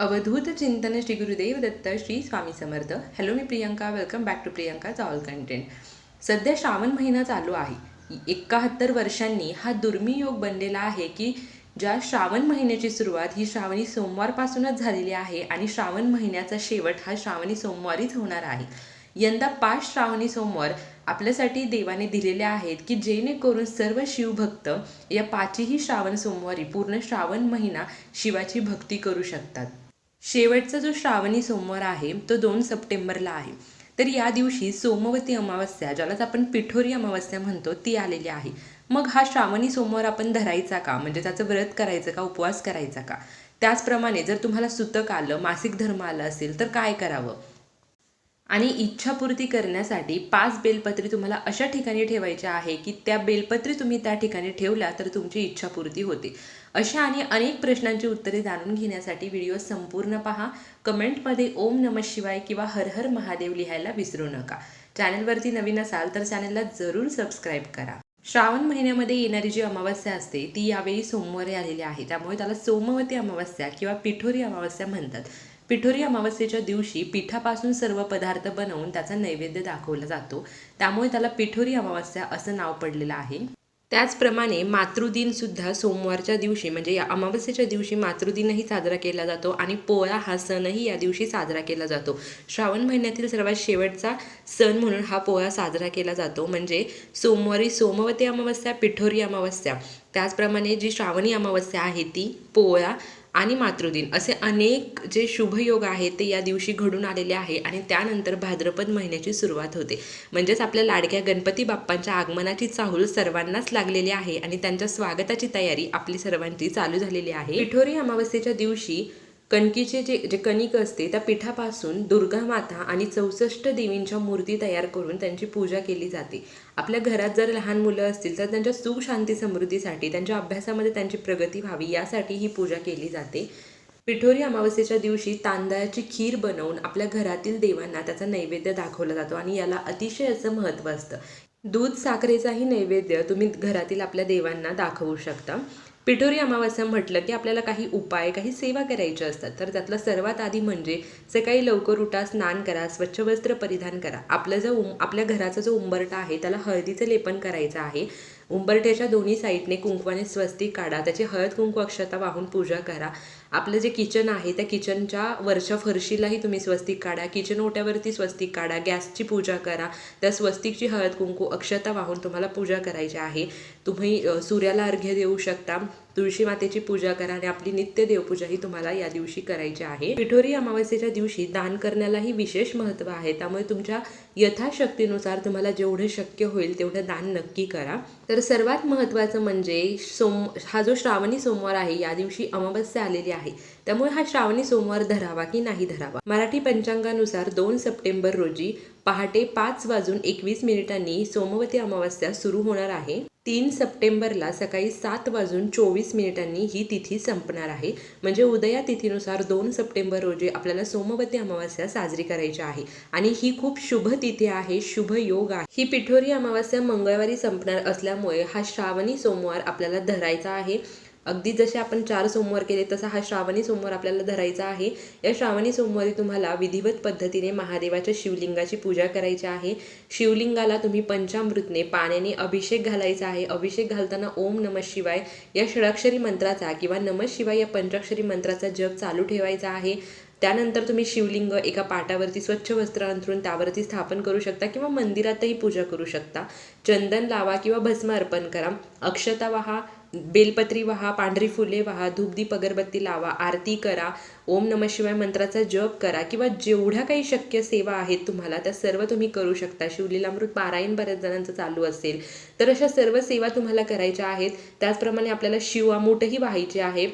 अवधूत चिंतन Shri Gurudev Datta Shri Swami Samarth. Hello me Priyanka. Welcome back to Priyanka all content सध्या श्रावण महिना चालू आहे. एकाहत्तर वर्षांनी हा दुर्मियोग बनलेला आहे की ज्या श्रावण महिन्याची सुरुवात ही श्रावणी सोमवारपासूनच झालेली आहे आणि श्रावण महिन्याचा शेवट हा श्रावणी सोमवारीच होणार आहे. यंदा पाच श्रावणी सोमवार आपल्यासाठी देवाने दिलेले आहेत की जेणेकरून सर्व शिवभक्त या पाचही श्रावण सोमवारी पूर्ण श्रावण महिना शिवाची भक्ती करू शकतात. शेवटचा जो श्रावणी सोमवार आहे तो दोन सप्टेंबरला आहे. तर या दिवशी सोमवती अमावस्या ज्यालाच आपण पिठोरी अमावस्या म्हणतो ती आलेली आहे. मग हा श्रावणी सोमवार आपण धरायचा का? म्हणजे त्याचं व्रत करायचं का? उपवास करायचा का? त्याचप्रमाणे जर तुम्हाला सुतक आलं मासिक धर्म आलं असेल तर काय करावं? आणि इच्छापूर्ती करण्यासाठी पाच बेलपत्री तुम्हाला अशा ठिकाणी ठेवायच्या आहे की त्या बेलपत्री तुम्ही त्या ठिकाणी ठेवल्या तर तुमची इच्छापूर्ती होते. अशा आणि अनेक प्रश्नांची उत्तरे जाणून घेण्यासाठी व्हिडिओ संपूर्ण पहा. कमेंटमध्ये ओम नम शिवाय किंवा हर हर महादेव लिहायला विसरू नका. चॅनलवरती नवीन असाल तर चॅनलला जरूर सबस्क्राईब करा. श्रावण महिन्यामध्ये येणारी जी अमावस्या असते ती यावेळी सोमवारी आलेली आहे. त्यामुळे त्याला सोमवती अमावस्या किंवा पिठोरी अमावस्या म्हणतात. पिठोरी अमावस्येच्या दिवशी पिठापासून सर्व पदार्थ बनवून त्याचा नैवेद्य दाखवला जातो. त्यामुळे त्याला पिठोरी अमावस्या असं नाव पडलेलं आहे. त्याचप्रमाणे मातृदिनसुद्धा सोमवारच्या दिवशी म्हणजे या अमावस्येच्या दिवशी मातृदिनही साजरा केला जातो आणि पोळा हा सणही या दिवशी साजरा केला जातो. श्रावण महिन्यातील सर्वात शेवटचा सण म्हणून हा पोळा साजरा केला जातो. म्हणजे सोमवारी सोमवती अमावस्या पिठोरी अमावस्या. त्याचप्रमाणे जी श्रावणी अमावस्या आहे ती पोळा आणि मातृदिन असे अनेक जे शुभयोग आहेत ते या दिवशी घडून आलेले आहे आणि त्यानंतर भाद्रपद महिन्याची सुरुवात होते. म्हणजेच आपल्या लाडक्या गणपती बाप्पांच्या आगमनाची चाहूल सर्वांनाच लागलेली आहे आणि त्यांच्या स्वागताची तयारी आपली सर्वांची चालू झालेली आहे. पिठोरी अमावस्येच्या दिवशी कणकीचे जे जे कणिक असते त्या पिठापासून दुर्गा माता आणि चौसष्ट देवींच्या मूर्ती तयार करून त्यांची पूजा केली जाते. आपल्या घरात जर लहान मुलं असतील तर त्यांच्या सुख शांती समृद्धीसाठी त्यांच्या अभ्यासामध्ये त्यांची प्रगती व्हावी यासाठी ही पूजा केली जाते. पिठोरी अमावस्येच्या दिवशी तांदळाची खीर बनवून आपल्या घरातील देवांना त्याचा नैवेद्य दाखवला जातो आणि याला अतिशय असं महत्त्व असतं. दूध साखरेचाही नैवेद्य तुम्ही घरातील आपल्या देवांना दाखवू शकता. पिठोरी अमावस्या म्हटलं की आपल्याला काही उपाय काही सेवा करायच्या असतात. तर त्यातलं सर्वात आधी म्हणजे सकाळी लवकर उठा स्नान करा स्वच्छ वस्त्र परिधान करा. आपलं जो उम आपल्या घराचा जो उंबरटा आहे त्याला हळदीचं लेपन करायचं आहे. उंबरट्याच्या दोन्ही साईडने कुंकवाने स्वस्तिक काढा. त्याची हळद कुंकू अक्षता वाहून पूजा करा. आपलं जे किचन आहे त्या किचनच्या वरच्या फरशीलाही तुम्ही स्वस्तिक काढा. किचन ओट्यावरती स्वस्तिक काढा. गॅसची पूजा करा. त्या स्वस्तिकची हळद कुंकू अक्षता वाहून तुम्हाला पूजा करायची आहे. तुम्ही सूर्याला अर्घ्य देऊ शकता. तुळशी मातेची पूजा करा आणि आपली नित्य देवपूजा ही तुम्हाला या दिवशी करायची आहे. पिठोरी अमावस्येच्या दिवशी दान करण्यालाही विशेष महत्त्व आहे. त्यामुळे तुमच्या यथाशक्तीनुसार तुम्हाला जेवढं शक्य होईल तेवढं दान नक्की करा. तर सर्वात महत्त्वाचं म्हणजे सोम हा जो श्रावणी सोमवार आहे या दिवशी अमावस्या आलेली आहे. त्यामुळे हा श्रावणी सोमवार धरावा की नाही धरावा? मराठी पंचांगानुसार दोन सप्टेंबर रोजी पहाटे पाच वाजून एकवीस मिनिटांनी सोमवती अमावस्या सुरू होणार आहे. तीन सप्टेंबरला सकाळी सात वाजून चोवीस मिनिटांनी ही तिथी संपणार आहे. म्हणजे उदया तिथीनुसार दोन सप्टेंबर रोजी आपल्याला सोमवती अमावस्या साजरी करायची आहे. आणि ही खूप शुभ तिथी आहे शुभ योग आहे. ही पिठोरी अमावस्या मंगळवारी संपणार असल्यामुळे हा श्रावणी सोमवार आपल्याला धरायचा आहे. अगदी जसे आपण चार सोमवार केले तसा हा श्रावणी सोमवार आपल्याला धरायचा आहे. या श्रावणी सोमवारी तुम्हाला विधिवत पद्धतीने महादेवाच्या शिवलिंगाची पूजा करायची आहे. शिवलिंगाला तुम्ही पंचामृतने पाण्याने अभिषेक घालायचा आहे. अभिषेक घालताना ओम नम शिवाय या षडाक्षरी मंत्राचा किंवा नम शिवाय या पंचाक्षरी मंत्राचा जप चालू ठेवायचा आहे. त्यानंतर तुम्ही शिवलिंग एका पाटावरती स्वच्छ वस्त्र अंथरून त्यावरती स्थापन करू शकता किंवा मंदिरातही पूजा करू शकता. चंदन लावा किंवा भस्म अर्पण करा. अक्षता वाहा बेलपत्री वाहा पांढरी फुले वाहा धूपदीप अगरबत्ती लावा आरती करा ओम नम शिवाय मंत्राचा जप करा किंवा जेवढ्या काही शक्य सेवा आहेत तुम्हाला त्या सर्व तुम्ही करू शकता. शिवलीलामृत पारायण बऱ्याच जणांचं चालू असेल. तर अशा सर्व सेवा तुम्हाला करायच्या आहेत. त्याचप्रमाणे आपल्याला शिवामूठही व्हायचे आहे.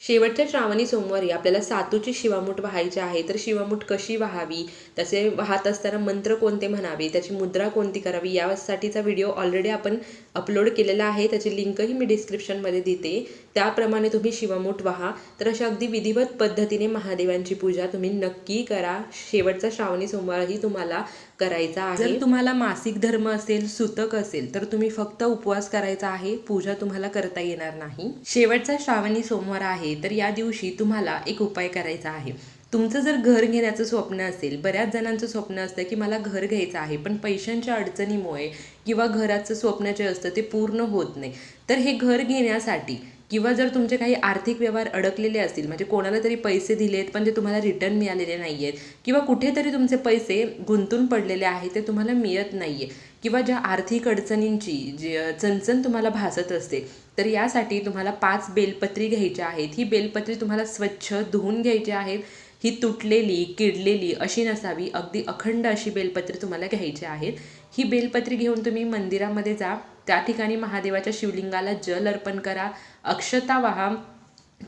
शेवटच्या श्रावणी सोमवारी आपल्याला सातूची शिवामूठ व्हायची आहे तर शिवामूठ कशी व्हावी? तसे वाहत असताना मंत्र कोणते म्हणावे? त्याची मुद्रा कोणती करावी? यासाठीचा व्हिडिओ ऑलरेडी आपण अपलोड केलेला आहे त्याची लिंकही मी डिस्क्रिप्शनमध्ये देते. त्याप्रमाणे तुम्ही शिवामूठ व्हा. तर अशा अगदी विधिवत पद्धतीने महादेवांची पूजा तुम्ही नक्की करा. शेवटचा श्रावणी सोमवारही तुम्हाला करायचा आहे. जर तुम्हाला मासिक धर्म असेल सुतक असेल तर तुम्ही फक्त उपवास करायचा आहे. पूजा तुम्हाला करता येणार नाही. शेवटचा श्रावणी सोमवार आहे. तर या दिवशी तुम्हाला एक उपाय करायचा आहे. तुमचं जर घर घेण्याचं स्वप्न असेल बऱ्याच जणांचं स्वप्न असतं की मला घर घ्यायचं आहे पण पैशांच्या अडचणीमुळे किंवा घराचं स्वप्न जे असतं ते पूर्ण होत नाही. तर हे घर घेण्यासाठी किंवा जर तुमचे काही आर्थिक व्यवहार अडकलेले असतील म्हणजे कोणाला तरी पैसे दिलेत पण ते तुम्हाला रिटर्न मिळालेले नाही आहेत किंवा कुठेतरी तुमचे पैसे गुंतून पडलेले आहेत ते तुम्हाला मिळत नाही आहे किंवा ज्या आर्थिक अडचणींची जी चणचण तुम्हाला भासत असते तर यासाठी तुम्हाला पाच बेलपत्री घ्यायच्या आहेत. ही बेलपत्री तुम्हाला स्वच्छ धुवून घ्यायची आहेत. ही तुटलेली किडलेली अशी नसावी अगदी अखंड अशी बेलपत्री तुम्हाला घ्यायची आहेत. ही बेलपत्री घेऊन तुम्ही मंदिरामध्ये जा. त्या ठिकाणी महादेवाच्या शिवलिंगाला जल अर्पण करा. अक्षता वाहा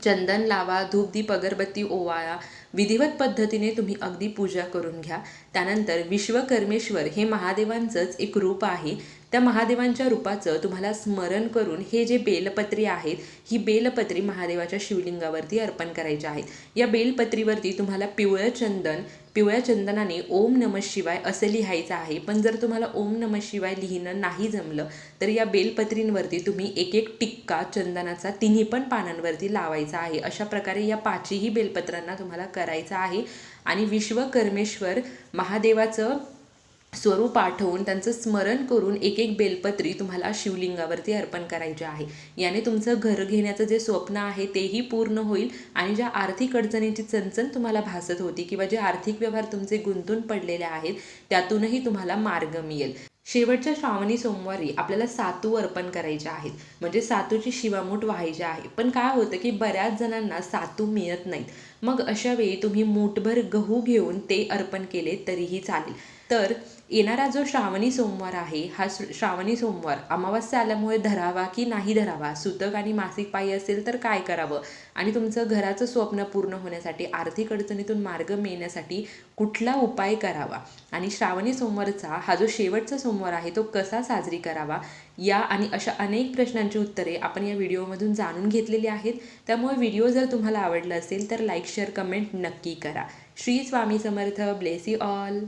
चंदन लावा धूपदीप अगरबत्ती ओवाळा विधिवत पद्धतीने तुम्ही अगदी पूजा करून घ्या. त्यानंतर विश्वकर्मेश्वर हे महादेवांचंच एक रूप आहे. त्या महादेवांच्या रूपाचं तुम्हाला स्मरण करून हे जे बेलपत्री आहेत ही बेलपत्री महादेवाच्या शिवलिंगावरती अर्पण करायची आहेत. या बेलपत्रीवरती तुम्हाला पिवळं चंदन पिवळ्या चंदनाने ओम नम शिवाय असं लिहायचं आहे. पण जर तुम्हाला ओम नम शिवाय लिहिणं नाही जमलं तर या बेलपत्रींवरती तुम्ही एक एक टिक्का चंदनाचा तिन्ही पण पानांवरती लावायचा आहे. अशा प्रकारे या पाचही बेलपत्रांना तुम्हाला करायचं आहे. आणि विश्वकर्मेश्वर महादेवाचं स्वरूप आठवून त्यांचं स्मरण करून एक एक बेलपत्री तुम्हाला शिवलिंगावरती अर्पण करायचे आहे. याने तुमचं घर घेण्याचं जे स्वप्न आहे तेही पूर्ण होईल आणि ज्या आर्थिक अडचणीची चणचण तुम्हाला भासत होती किंवा जे आर्थिक व्यवहार तुमचे गुंतून पडलेले आहेत त्यातूनही तुम्हाला मार्ग मिळेल. शेवटच्या श्रावणी सोमवारी आपल्याला सातू अर्पण करायचे आहेत. म्हणजे सातूची शिवामूठ व्हायची आहे. पण काय होतं की बऱ्याच जणांना सातू मिळत नाहीत. मग अशा वेळी तुम्ही मूठभर गहू घेऊन ते अर्पण केले तरीही चालेल. तर येणारा जो श्रावणी सोमवार आहे हा श्रावणी सोमवार अमावस्या आल्यामुळे धरावा की नाही धरावा? सुतक आणि मासिक पायी असेल तर काय करावं? आणि तुमचं घराचं स्वप्न पूर्ण होण्यासाठी आर्थिक अडचणीतून मार्ग मिळण्यासाठी कुठला उपाय करावा? आणि श्रावणी सोमवारचा हा जो शेवटचा सोमवार आहे तो कसा साजरी करावा? या आणि अशा अनेक प्रश्नांची उत्तरे आपण या व्हिडिओमधून जाणून घेतलेली आहेत. त्यामुळे व्हिडिओ जर तुम्हाला आवडला असेल तर लाईक शेअर कमेंट नक्की करा. Shri Swami Samarth. Bless you all.